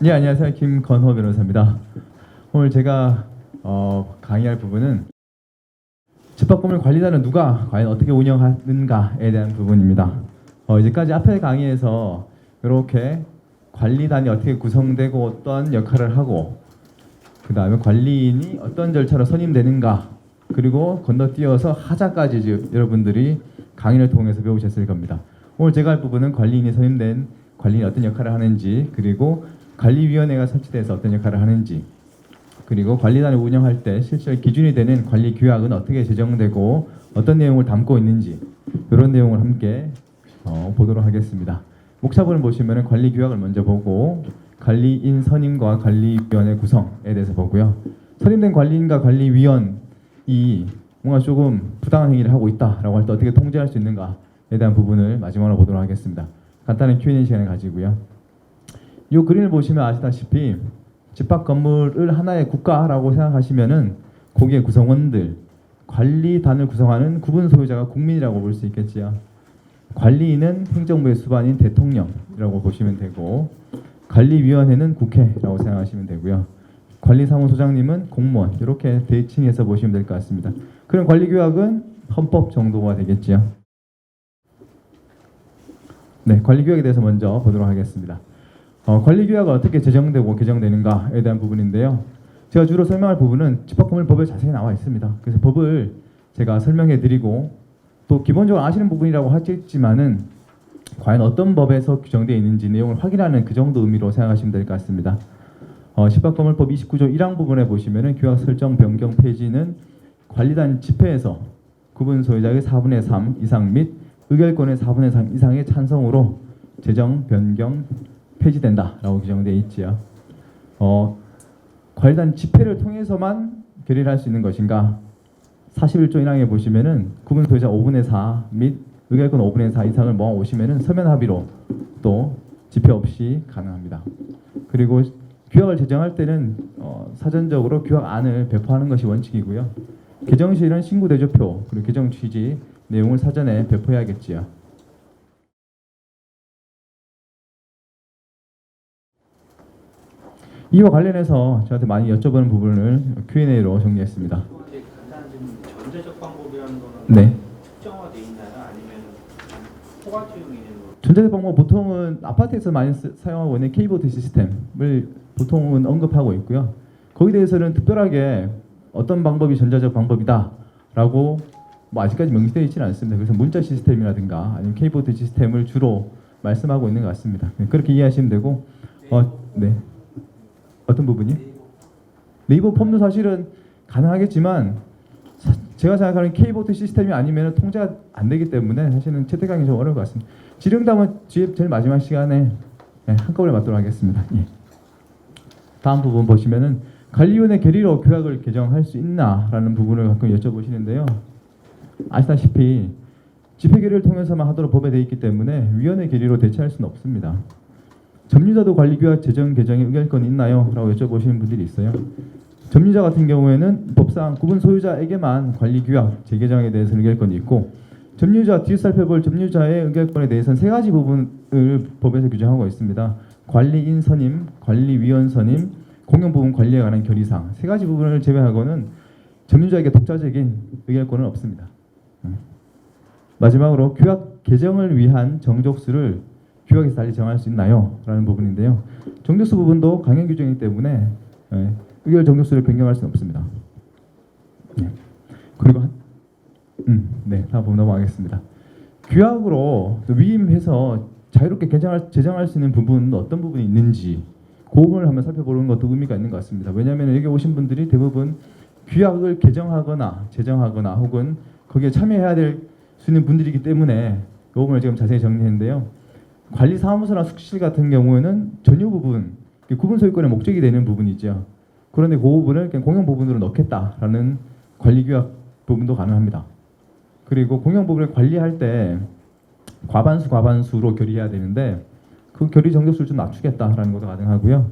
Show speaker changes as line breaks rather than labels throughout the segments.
네 안녕하세요 김건호 변호사입니다. 오늘 제가 어, 강의할 부분은 집합건물 관리단은 누가 과연 어떻게 운영하는가에 대한 부분입니다. 어, 이제까지 앞에 강의에서 이렇게 관리단이 어떻게 구성되고 어떤 역할을 하고 그 다음에 관리인이 어떤 절차로 선임되는가 그리고 건너뛰어서 하자까지 이제 여러분들이 강의를 통해서 배우셨을 겁니다. 오늘 제가 할 부분은 관리인이 선임된 관리인이 어떤 역할을 하는지 그리고 관리위원회가 설치돼서 어떤 역할을 하는지 그리고 관리단을 운영할 때 실제 기준이 되는 관리 규약은 어떻게 제정되고 어떤 내용을 담고 있는지 이런 내용을 함께 어, 보도록 하겠습니다. 목차본을 보시면 관리 규약을 먼저 보고 관리인 선임과 관리위원회 구성에 대해서 보고요. 선임된 관리인과 관리위원이 뭔가 조금 부당한 행위를 하고 있다라고 할 때 어떻게 통제할 수 있는가에 대한 부분을 마지막으로 보도록 하겠습니다. 간단한 Q&A 시간을 가지고요. 이 그림을 보시면 아시다시피 집합 건물을 하나의 국가라고 생각하시면은 거기에 구성원들 관리단을 구성하는 구분 소유자가 국민이라고 볼 수 있겠지요. 관리인은 행정부의 수반인 대통령이라고 보시면 되고 관리위원회는 국회라고 생각하시면 되고요. 관리사무소장님은 공무원 이렇게 대칭해서 보시면 될 것 같습니다. 그럼 관리규약은 헌법 정도가 되겠지요. 네, 관리규약에 대해서 먼저 보도록 하겠습니다. 어, 관리규약은 어떻게 제정되고 개정되는가에 대한 부분인데요. 제가 주로 설명할 부분은 집합건물법에 자세히 나와 있습니다. 그래서 법을 제가 설명해 드리고 또 기본적으로 아시는 부분이라고 하겠지만은 과연 어떤 법에서 규정되어 있는지 내용을 확인하는 그 정도 의미로 생각하시면 될 것 같습니다. 어, 집합건물법 29조 1항 부분에 보시면은 규약 설정 변경 폐지는 관리단 집회에서 구분 소유자의 4분의 3 이상 및 의결권의 4분의 3 이상의 찬성으로 제정 변경 폐지된다라고 규정되어 있지요. 어, 관리단 집회를 통해서만 결의를 할 수 있는 것인가? 41조 1항에 보시면은 구분 소유자 5분의 4 및 의결권 5분의 4 이상을 모아 오시면은 서면 합의로 또 집회 없이 가능합니다. 그리고 규약을 제정할 때는 어, 사전적으로 규약 안을 배포하는 것이 원칙이고요. 개정 시에는 신고 대조표 그리고 개정 취지 내용을 사전에 배포해야겠지요. 이와 관련해서 저한테 많이 여쭤보는 부분을 Q&A로 정리했습니다.
또 이제 간단한 질문, 전자적 방법이라는 거는
네.
특정화돼 있나요? 아니면 거?
전자제 방법 보통은 아파트에서 많이 쓰- 사용하고 있는 케이보드 시스템을 보통은 언급하고 있고요. 거기에 대해서는 특별하게 어떤 방법이 전자적 방법이다라고 뭐 아직까지 명시되어 있지는 않습니다. 그래서 문자 시스템이라든가 아니면 케이보드 시스템을 주로 말씀하고 있는 것 같습니다. 네, 그렇게 이해하시면 되고 어, 네. 어떤 부분이? 네이버 폼도 사실은 가능하겠지만 사- 제가 생각하는 케이보드 시스템이 아니면 통제가 안 되기 때문에 사실은 채택하기 좀 어려울 것 같습니다. 지령담은 뒤에 제일 마지막 시간에 네, 한꺼번에 맞도록 하겠습니다. 예. 다음 부분 보시면은 관리위원회 결의로 규약을 개정할 수 있나라는 부분을 가끔 여쭤보시는데요. 아시다시피 집회 결의를 통해서만 하도록 법에 되어 있기 때문에 위원회 결의로 대체할 수는 없습니다. 점유자도 관리규약 제정 개정에 의결권이 있나요? 라고 여쭤보시는 분들이 있어요. 점유자 같은 경우에는 법상 구분 소유자에게만 관리 규약 재개정에 대해서 의결권이 있고 점유자 뒤에 살펴볼 점유자의 의결권에 대해서는 세 가지 부분을 법에서 규정하고 있습니다. 관리인 선임, 관리위원 선임, 공용 부분 관리에 관한 결의사항 세 가지 부분을 제외하고는 점유자에게 독자적인 의결권은 없습니다. 음. 마지막으로 규약 개정을 위한 정족수를 규약에서 달리 정할 수 있나요? 라는 부분인데요. 정족수 부분도 강행 규정이기 때문에 예, 의결 정족수를 변경할 수는 없습니다. 예. 그리고 한, 음, 네, 다음 넘어가겠습니다. 규약으로 또 위임해서 자유롭게 개정할, 제정할 수 있는 부분은 어떤 부분이 있는지 그 부분을 한번 살펴보는 것도 의미가 있는 것 같습니다. 왜냐하면 여기 오신 분들이 대부분 규약을 개정하거나 제정하거나 혹은 거기에 참여해야 될 수 있는 분들이기 때문에 이 부분을 지금 자세히 정리했는데요. 관리사무소나 숙실 같은 경우에는 전유 부분, 구분 소유권의 목적이 되는 부분이죠. 그런데 그 부분을 그냥 공용 부분으로 넣겠다라는 관리 규약 부분도 가능합니다. 그리고 공용 부분을 관리할 때 과반수 과반수로 결의해야 되는데 그 결의 정족수를 좀 낮추겠다라는 것도 가능하고요.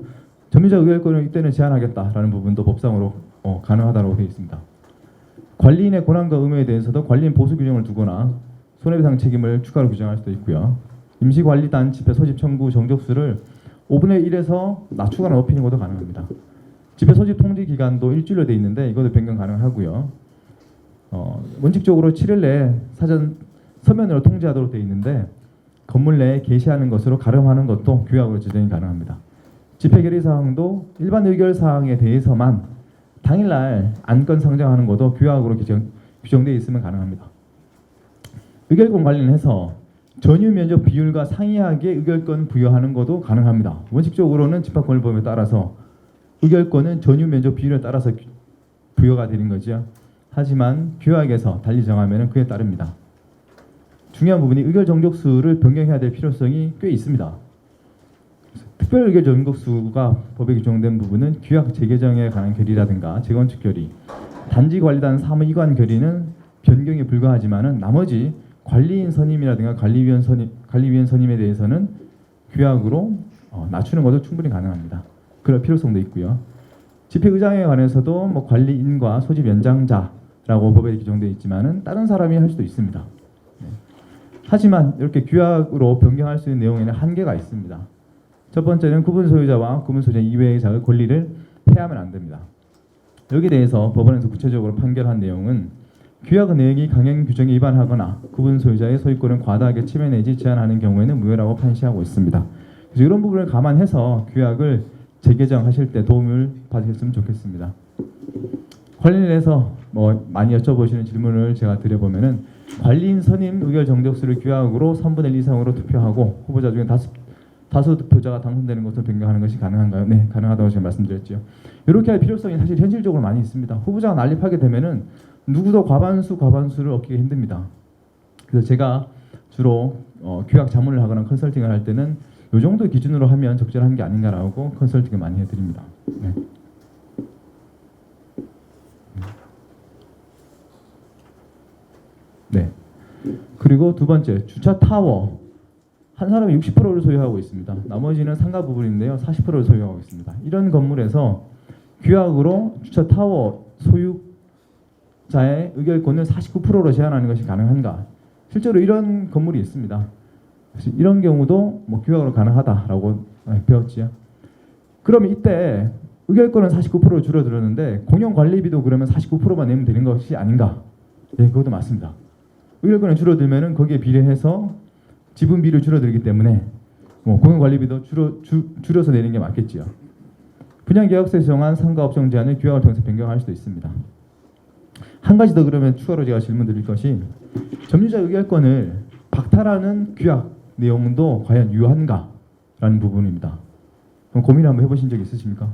점유자 의결권을 이때는 제한하겠다라는 부분도 법상으로 어, 가능하다고 되어 있습니다. 관리인의 권한과 의무에 대해서도 관리인 보수 규정을 두거나 손해배상 책임을 추가로 규정할 수도 있고요. 임시관리단 집회 소집 청구 정적수를 5분의 1에서 낮추거나 높이는 것도 가능합니다. 집회 소집 통지 기간도 일주일로 되어 있는데 이것도 변경 가능하고요. 어, 원칙적으로 7일 내에 사전 서면으로 통지하도록 되어 있는데 건물 내에 게시하는 것으로 가름하는 것도 규약으로 지정이 가능합니다. 집회 결의 사항도 일반 의결 사항에 대해서만 당일날 안건 상정하는 것도 규약으로 규정, 규정되어 있으면 가능합니다. 의결권 관련해서 전유 면적 비율과 상이하게 의결권 부여하는 것도 가능합니다. 원칙적으로는 집합권을법에 따라서 의결권은 전유 면적 비율에 따라서 규- 부여가 되는 거죠. 하지만 규약에서 달리 정하면 그에 따릅니다. 중요한 부분이 의결 정족수를 변경해야 될 필요성이 꽤 있습니다. 특별 의결 정족수가 법에 규정된 부분은 규약 재개정에 관한 결의라든가 재건축 결의, 단지 관리단 사무 이관 결의는 변경에 불과하지만은 나머지 관리인 선임이라든가 관리위원 선임, 관리위원 선임에 대해서는 규약으로 어, 낮추는 것도 충분히 가능합니다. 그럴 필요성도 있고요. 집회의장에 관해서도 뭐 관리인과 소집 연장자라고 법에 규정되어 있지만은 다른 사람이 할 수도 있습니다. 네. 하지만 이렇게 규약으로 변경할 수 있는 내용에는 한계가 있습니다. 첫 번째는 구분 소유자와 구분 소유자 이외의 자의 권리를 폐하면 안 됩니다. 여기에 대해서 법원에서 구체적으로 판결한 내용은 규약 내용이 강행 규정에 위반하거나 구분 소유자의 소유권을 과다하게 침해 내지 제한하는 경우에는 무효라고 판시하고 있습니다. 그래서 이런 부분을 감안해서 규약을 재개정 하실 때 도움을 받으셨으면 좋겠습니다. 관련해서 뭐 많이 여쭤보시는 질문을 제가 드려보면은 관리인 선임 의결 정적수를 규약으로 3분의 1 이상으로 투표하고 후보자 중에 다수 다수 득표자가 당선되는 것을 변경하는 것이 가능한가요? 네, 가능하다고 제가 말씀드렸죠. 이렇게 할 필요성이 사실 현실적으로 많이 있습니다. 후보자가 난립하게 되면은 누구도 과반수 과반수를 얻기가 힘듭니다. 그래서 제가 주로 어, 규약 자문을 하거나 컨설팅을 할 때는 이 정도 기준으로 하면 적절한 게 아닌가라고 컨설팅을 많이 해드립니다. 네. 네. 그리고 두 번째 주차 타워 한 사람이 60%를 소유하고 있습니다. 나머지는 상가 부분인데요, 40%를 소유하고 있습니다. 이런 건물에서 규약으로 주차 타워 소유자의 의결권을 49%로 제한하는 것이 가능한가? 실제로 이런 건물이 있습니다. 그래서 이런 경우도 뭐 규약으로 가능하다라고 배웠지요. 그러면 이때 의결권은 49% 줄어들었는데 공용 관리비도 그러면 49%만 내면 되는 것이 아닌가? 예, 그것도 맞습니다. 의결권이 줄어들면은 거기에 비례해서 지분비를 줄어들기 때문에 뭐 공용 관리비도 줄어 주, 줄여서 내는 게 맞겠지요. 분양 계약서에서 정한 상가 업종 제한을 규약을 통해서 변경할 수도 있습니다. 한 가지 더 그러면 추가로 제가 질문 드릴 것이 점유자 의결권을 박탈하는 규약 내용도 과연 유효한가라는 부분입니다. 고민 한번 해보신 적 있으십니까?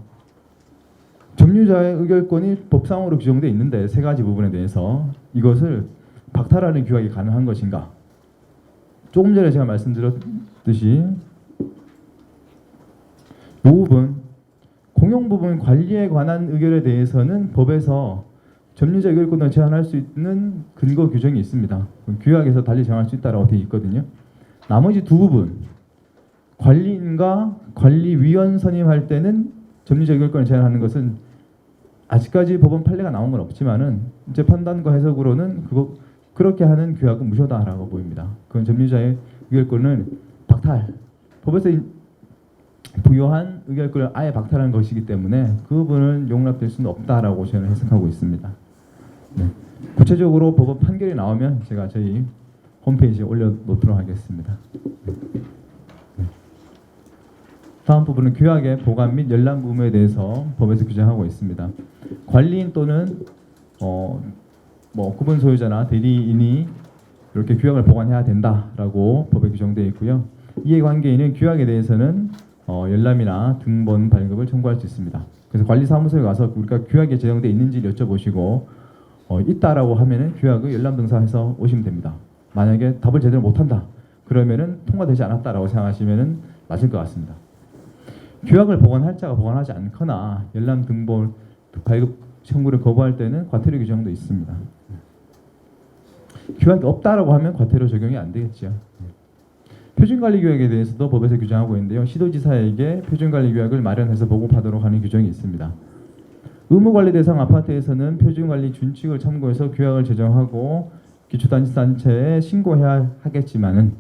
점유자의 의결권이 법상으로 규정되어 있는데 세 가지 부분에 대해서 이것을 박탈하는 규약이 가능한 것인가? 조금 전에 제가 말씀드렸듯이 이 부분 공용 부분 관리에 관한 의결에 대해서는 법에서 점유자 의결권을 제한할 수 있는 근거 규정이 있습니다. 규약에서 달리 정할 수 있다라고 되어 있거든요. 나머지 두 부분 관리인과 관리위원 선임할 때는 점유자 의결권을 제한하는 것은 아직까지 법원 판례가 나온 건 없지만은 이제 판단과 해석으로는 그거 그렇게 하는 규약은 무효다라고 보입니다. 그건 점유자의 의결권을 박탈 법에서 이- 부여한 의결권을 아예 박탈한 것이기 때문에 그 부분은 용납될 수는 없다라고 저는 해석하고 있습니다. 네. 구체적으로 법원 판결이 나오면 제가 저희 홈페이지에 올려놓도록 하겠습니다. 네. 다음 부분은 규약의 보관 및 열람 의무에 대해서 법에서 규정하고 있습니다. 관리인 또는 어, 뭐 구분 소유자나 대리인이 이렇게 규약을 보관해야 된다라고 법에 규정되어 있고요. 이해관계인은 규약에 대해서는 어, 열람이나 등본 발급을 청구할 수 있습니다. 그래서 관리사무소에 가서 우리가 규약에 제정되어 있는지를 여쭤보시고 어, 있다라고 하면은 규약을 열람 등사해서 오시면 됩니다. 만약에 답을 제대로 못한다 그러면은 통과되지 않았다라고 생각하시면은 맞을 것 같습니다. 규약을 보관할 자가 보관하지 않거나 열람 등본 발급 청구를 거부할 때는 과태료 규정도 있습니다. 규약이 없다라고 하면 과태료 적용이 안 되겠죠. 표준관리 규약에 대해서도 법에서 규정하고 있는데요. 시도지사에게 표준관리 규약을 마련해서 보고받도록 하는 규정이 있습니다. 의무관리 대상 아파트에서는 표준관리 준칙을 참고해서 규약을 제정하고 기초단체단체에 신고해야 하겠지만은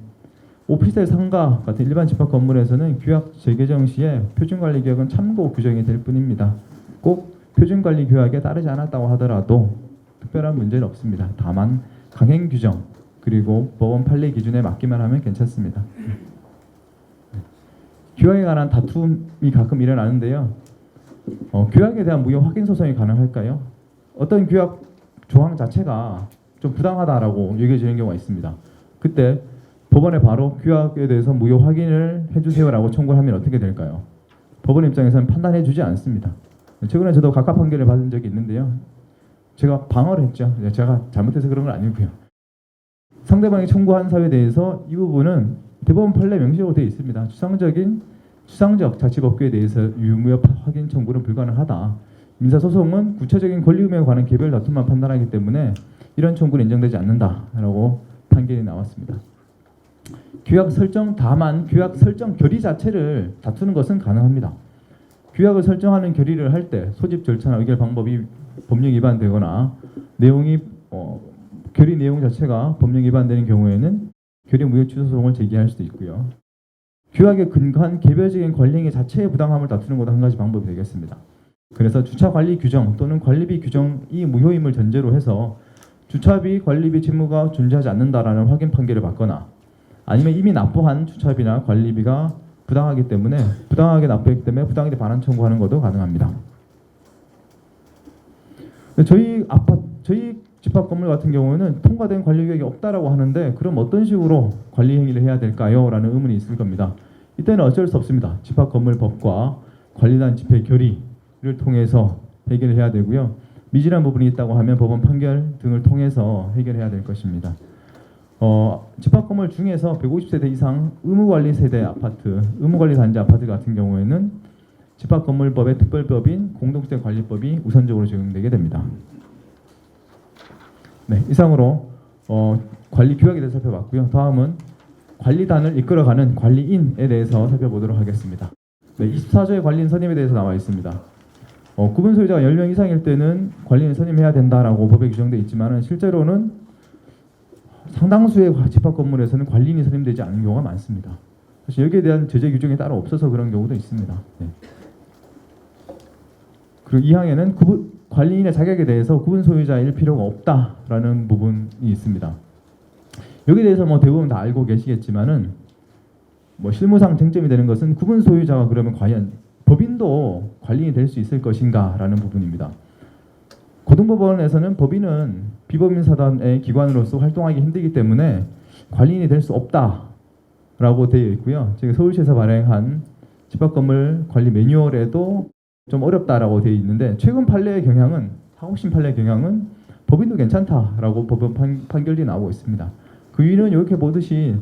오피스텔 상가 같은 일반 집합 건물에서는 규약 재개정 시에 표준관리 규약은 참고 규정이 될 뿐입니다. 꼭 표준관리 규약에 따르지 않았다고 하더라도 특별한 문제는 없습니다. 다만 강행 규정 그리고 법원 판례 기준에 맞기만 하면 괜찮습니다. 규약에 관한 다툼이 가끔 일어나는데요. 어, 규약에 대한 무효 확인 소송이 가능할까요? 어떤 규약 조항 자체가 좀 부당하다라고 여겨지는 경우가 있습니다. 그때 법원에 바로 규약에 대해서 무효 확인을 해주세요라고 청구하면 어떻게 될까요? 법원 입장에서는 판단해주지 않습니다. 최근에 저도 각하 판결을 받은 적이 있는데요. 제가 방어를 했죠. 제가 잘못해서 그런 건 아니고요. 상대방이 청구한 사유에 대해서 이 부분은 대법원 판례 명시적으로 되어 있습니다. 추상적인 추상적 자치법규에 대해서 유무효 확인 청구는 불가능하다. 민사소송은 구체적인 권리의무에 관한 개별 다툼만 판단하기 때문에 이런 청구는 인정되지 않는다라고 판결이 나왔습니다. 규약 설정 다만 규약 설정 결의 자체를 다투는 것은 가능합니다. 규약을 설정하는 결의를 할 때 소집 절차나 의결 방법이 법령 위반되거나 내용이 어, 결의 내용 자체가 법령 위반되는 경우에는 결의 무효 취소 소송을 제기할 수도 있고요. 규약에 근거한 개별적인 관리행위 자체의 부당함을 다투는 것도 한 가지 방법이 되겠습니다. 그래서 주차 관리 규정 또는 관리비 규정이 무효임을 전제로 해서 주차비 관리비 책무가 존재하지 않는다라는 확인 판결을 받거나 아니면 이미 납부한 주차비나 관리비가 부당하기 때문에 부당하게 납부했기 때문에 부당하게 반환 청구하는 것도 가능합니다. 저희 아파트 저희 집합 건물 같은 경우에는 통과된 관리 계획이 없다라고 하는데 그럼 어떤 식으로 관리 행위를 해야 될까요? 라는 의문이 있을 겁니다. 이때는 어쩔 수 없습니다. 집합 건물 법과 관리단 집회 결의를 통해서 해결을 해야 되고요. 미진한 부분이 있다고 하면 법원 판결 등을 통해서 해결해야 될 것입니다. 어, 집합 건물 중에서 150세대 이상 의무 관리 세대 아파트, 의무 관리 단지 아파트 같은 경우에는 집합 건물법의 특별법인 공동주택 관리법이 우선적으로 적용되게 됩니다. 네, 이상으로 어, 관리 규약에 대해서 살펴봤고요. 다음은 관리단을 이끌어가는 관리인에 대해서 살펴보도록 하겠습니다. 네, 24조의 관리인 선임에 대해서 나와 있습니다. 어, 구분 소유자가 10명 이상일 때는 관리인 선임해야 된다라고 법에 규정되어 있지만 실제로는 상당수의 집합 건물에서는 관리인이 선임되지 않는 경우가 많습니다. 사실 여기에 대한 제재 규정이 따로 없어서 그런 경우도 있습니다. 네. 그리고 이 항에는 구분, 관리인의 자격에 대해서 구분 소유자일 필요가 없다라는 부분이 있습니다. 여기에 대해서 뭐 대부분 다 알고 계시겠지만은 뭐 실무상 쟁점이 되는 것은 구분 소유자가 그러면 과연 법인도 관리인이 될 수 있을 것인가라는 부분입니다. 고등법원에서는 법인은 비법인 사단의 기관으로서 활동하기 힘들기 때문에 관리인이 될 수 없다라고 되어 있고요. 지금 서울시에서 발행한 집합건물 관리 매뉴얼에도 좀 어렵다라고 되어 있는데 최근 판례의 경향은 하고심 판례 경향은 법인도 괜찮다라고 법원 판, 판결이 나오고 있습니다. 그 이유는 이렇게 보듯이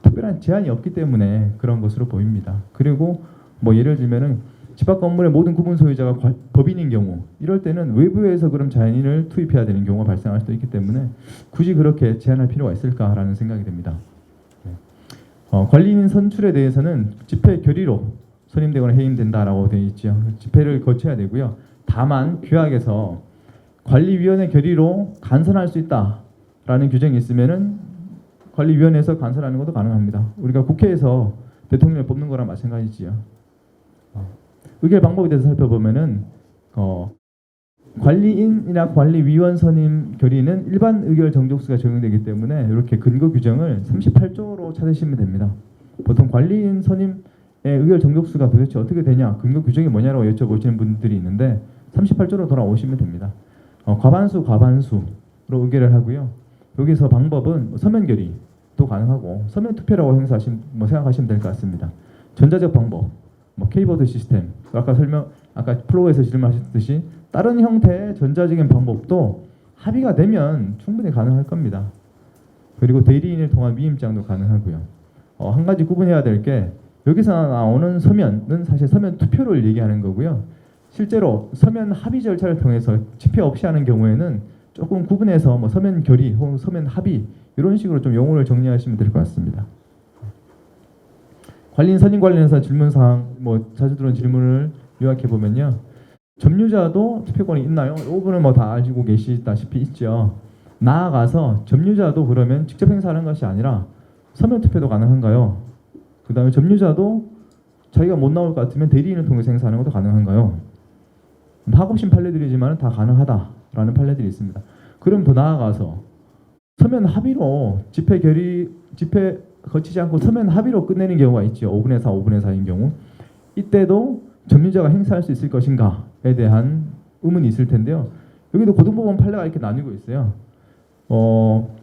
특별한 제한이 없기 때문에 그런 것으로 보입니다. 그리고 뭐 예를 들면은 집합 건물의 모든 구분 소유자가 관- 법인인 경우 이럴 때는 외부에서 그럼 자연인을 투입해야 되는 경우가 발생할 수도 있기 때문에 굳이 그렇게 제한할 필요가 있을까라는 생각이 듭니다. 네. 어, 관리인 선출에 대해서는 집회 결의로 선임되거나 해임된다라고 되어 있죠. 집회를 거쳐야 되고요. 다만 규약에서 관리위원회 결의로 간선할 수 있다라는 규정이 있으면은 관리위원회에서 간선하는 것도 가능합니다. 우리가 국회에서 대통령을 뽑는 거랑 마찬가지지요. 어, 의결 방법에 대해서 살펴보면은 어, 관리인이나 관리위원 선임 결의는 일반 의결 정족수가 적용되기 때문에 이렇게 근거 규정을 38조로 찾으시면 됩니다. 보통 관리인 선임의 의결 정족수가 도대체 어떻게 되냐, 근거 규정이 뭐냐라고 여쭤보시는 분들이 있는데 38조로 돌아오시면 됩니다. 어, 과반수 과반수로 의결을 하고요. 여기서 방법은 뭐 서면 결의도 가능하고 서면 투표라고 행사하시면 뭐 생각하시면 될 것 같습니다. 전자적 방법, 뭐 케이보드 시스템, 아까 설명 아까 플로우에서 질문하셨듯이 다른 형태의 전자적인 방법도 합의가 되면 충분히 가능할 겁니다. 그리고 대리인을 통한 미임장도 가능하고요. 어, 한 가지 구분해야 될 게 여기서 나오는 서면은 사실 서면 투표를 얘기하는 거고요. 실제로 서면 합의 절차를 통해서 집회 없이 하는 경우에는 조금 구분해서 뭐 서면 결의 혹은 서면 합의 이런 식으로 좀 용어를 정리하시면 될 것 같습니다. 관리인 선임 관련해서 질문 사항 뭐 자주 들어온 질문을 요약해 보면요. 점유자도 투표권이 있나요? 이 부분은 뭐 다 알고 계시다시피 있죠. 나아가서 점유자도 그러면 직접 행사하는 것이 아니라 서면 투표도 가능한가요? 그 다음에 점유자도 자기가 못 나올 것 같으면 대리인을 통해서 행사하는 것도 가능한가요? 하급심 판례들이지만 다 가능하다라는 판례들이 있습니다. 그럼 더 나아가서 서면 합의로 집회 결의 집회 거치지 않고 서면 합의로 끝내는 경우가 있죠. 5분의 4, 5분의 4인 경우 이때도 점유자가 행사할 수 있을 것인가에 대한 의문이 있을 텐데요. 여기도 고등법원 판례가 이렇게 나뉘고 있어요. 어,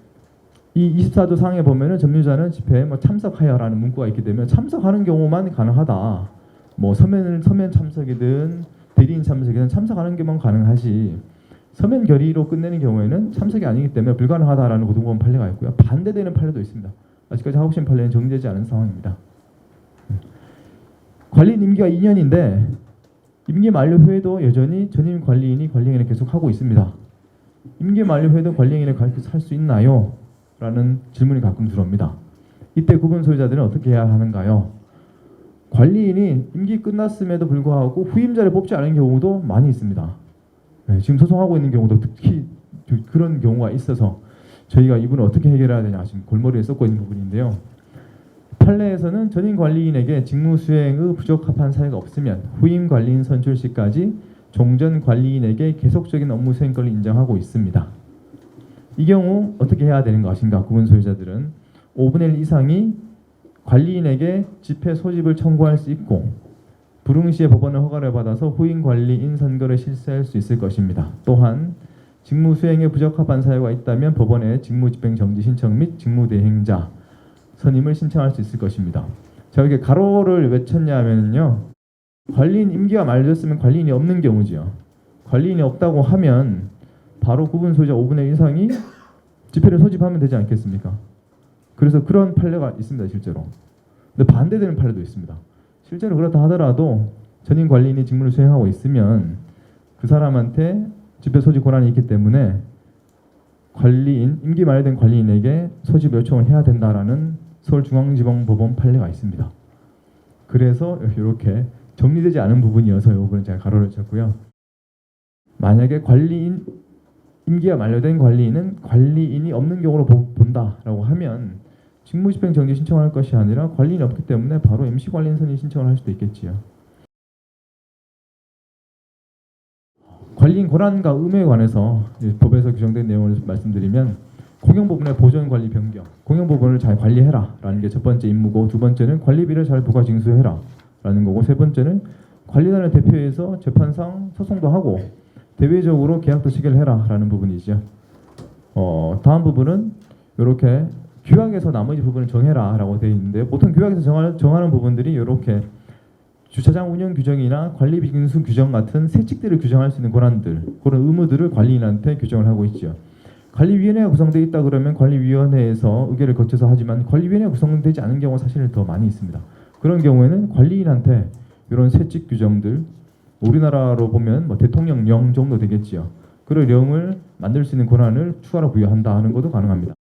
이 24조 상에 보면은 점유자는 집회에 뭐 참석하여라는 문구가 있기 때문에 참석하는 경우만 가능하다. 뭐 서면 서면 참석이든 대리인 참석이든 참석하는 게만 가능하지. 서면 결의로 끝내는 경우에는 참석이 아니기 때문에 불가능하다라는 고등법원 판례가 있고요. 반대되는 판례도 있습니다. 아직까지 하급심 판례는 정리되지 않은 상황입니다. 관리인 임기가 2년인데 임기 만료 후에도 여전히 전임 관리인이 관리인을 계속 하고 있습니다. 임기 만료 후에도 관리인을 계속 할수 있나요? 라는 질문이 가끔 들어옵니다. 이때 구분 소유자들은 어떻게 해야 하는가요? 관리인이 임기 끝났음에도 불구하고 후임자를 뽑지 않은 경우도 많이 있습니다. 네, 지금 소송하고 있는 경우도 특히 그- 그런 경우가 있어서 저희가 이분을 어떻게 해결해야 되냐 지금 골머리에 쏟고 있는 부분인데요. 판례에서는 전임 관리인에게 직무 수행의 부적합한 사유가 없으면 후임 관리인 선출 시까지 종전 관리인에게 계속적인 업무 수행권을 인정하고 있습니다. 이 경우 어떻게 해야 되는 것인가? 구분 소유자들은 5분의 1 이상이 관리인에게 집회 소집을 청구할 수 있고 불응 시에 법원의 허가를 받아서 후임 관리인 선거를 실시할 수 있을 것입니다. 또한 직무 수행에 부적합한 사유가 있다면 법원에 직무 집행 정지 신청 및 직무 대행자 선임을 신청할 수 있을 것입니다. 제가 이게 가로를 왜 쳤냐면요. 관리인 임기가 만료됐으면 관리인이 없는 경우지요. 관리인이 없다고 하면 바로 구분 소유자 5분의 1 이상이 집회를 소집하면 되지 않겠습니까? 그래서 그런 판례가 있습니다, 실제로. 근데 반대되는 판례도 있습니다. 실제로 그렇다 하더라도 전임 관리인이 직무를 수행하고 있으면 그 사람한테 집회 소집 권한이 있기 때문에 관리인 임기 만료된 관리인에게 소집 요청을 해야 된다라는 서울중앙지방법원 판례가 있습니다. 그래서 이렇게 정리되지 않은 부분이어서 이 부분은 제가 가로를 쳤고요. 만약에 관리인 임기가 만료된 관리인은 관리인이 없는 경우로 보- 본다라고 하면 직무집행 정지 신청할 것이 아니라 관리인이 없기 때문에 바로 MC 관리인 선임 신청을 할 수도 있겠지요. 관리인 권한과 의무에 관해서 이 법에서 규정된 내용을 말씀드리면 공영 부분의 보전 관리 변경, 공영 부분을 잘 관리해라라는 게 첫 번째 임무고 두 번째는 관리비를 잘 부과 징수해라라는 거고 세 번째는 관리단을 대표해서 재판상 소송도 하고 대외적으로 계약도 체결해라라는 부분이죠. 어, 다음 부분은 이렇게 규약에서 나머지 부분을 정해라라고 되어 있는데요. 보통 규약에서 정하, 정하는 부분들이 이렇게 주차장 운영 규정이나 관리비 징수 규정 같은 세칙들을 규정할 수 있는 권한들, 그런 의무들을 관리인한테 규정을 하고 있죠. 관리위원회가 구성되어 있다 그러면 관리위원회에서 의결을 거쳐서 하지만 관리위원회가 구성되지 않은 경우가 사실 더 많이 있습니다. 그런 경우에는 관리인한테 이런 세칙 규정들 우리나라로 보면 뭐 대통령령 정도 되겠지요. 그런 령을 만들 수 있는 권한을 추가로 부여한다 하는 것도 가능합니다.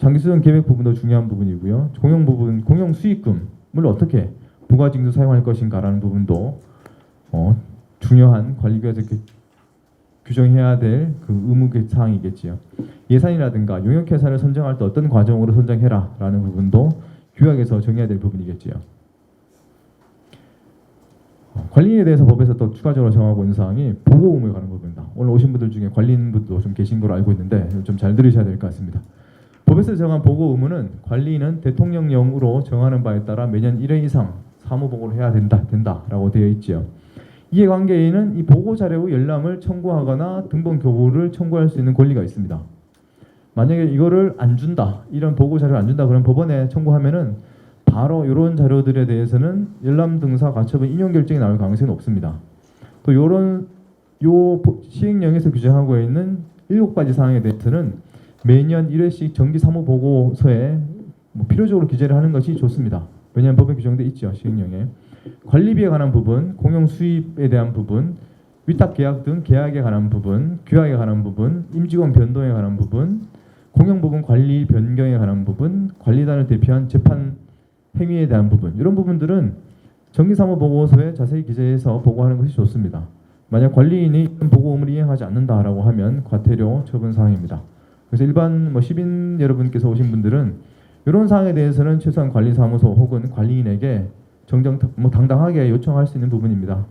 장기수정 계획 부분도 중요한 부분이고요. 공용 부분, 공용 수익금을 어떻게 부가징수 사용할 것인가라는 부분도 어, 중요한 관리규칙에서 그- 규정해야 될 그 의무 사항이겠지요. 예산이라든가 용역 회사를 선정할 때 어떤 과정으로 선정해라라는 부분도 규약에서 정해야 될 부분이겠지요. 어, 관리인에 대해서 법에서 또 추가적으로 정하고 있는 사항이 보고 의무에 관한 부분입니다. 오늘 오신 분들 중에 관리인분도 좀 계신 걸로 알고 있는데 좀 잘 들으셔야 될 것 같습니다. 법에서 정한 보고 의무는 관리인은 대통령령으로 정하는 바에 따라 매년 1회 이상 사무 보고를 해야 된다 된다라고 되어 있지요. 이해관계인은 이 보고 자료의 열람을 청구하거나 등본 교부를 청구할 수 있는 권리가 있습니다. 만약에 이거를 안 준다, 이런 보고 자료를 안 준다 그러면 법원에 청구하면은 바로 이런 자료들에 대해서는 열람 등사 가처분 인용 결정이 나올 가능성이 높습니다. 또 이런 요 보- 시행령에서 규정하고 있는 일곱 가지 사항에 대해서는 매년 1회씩 정기 사무 보고서에 뭐 필요적으로 기재를 하는 것이 좋습니다. 왜냐하면 법에 규정돼 있죠 시행령에 관리비에 관한 부분, 공용 수입에 대한 부분, 위탁 계약 등 계약에 관한 부분, 규약에 관한 부분, 임직원 변동에 관한 부분, 공용 부분 관리 변경에 관한 부분, 관리단을 대표한 재판 행위에 대한 부분 이런 부분들은 정기사무보고서에 자세히 기재해서 보고하는 것이 좋습니다. 만약 관리인이 보고 의무를 이행하지 않는다라고 하면 과태료 처분 사항입니다. 그래서 일반 뭐 시민 여러분께서 오신 분들은 이런 사항에 대해서는 최소한 관리사무소 혹은 관리인에게 정정 뭐 당당하게 요청할 수 있는 부분입니다.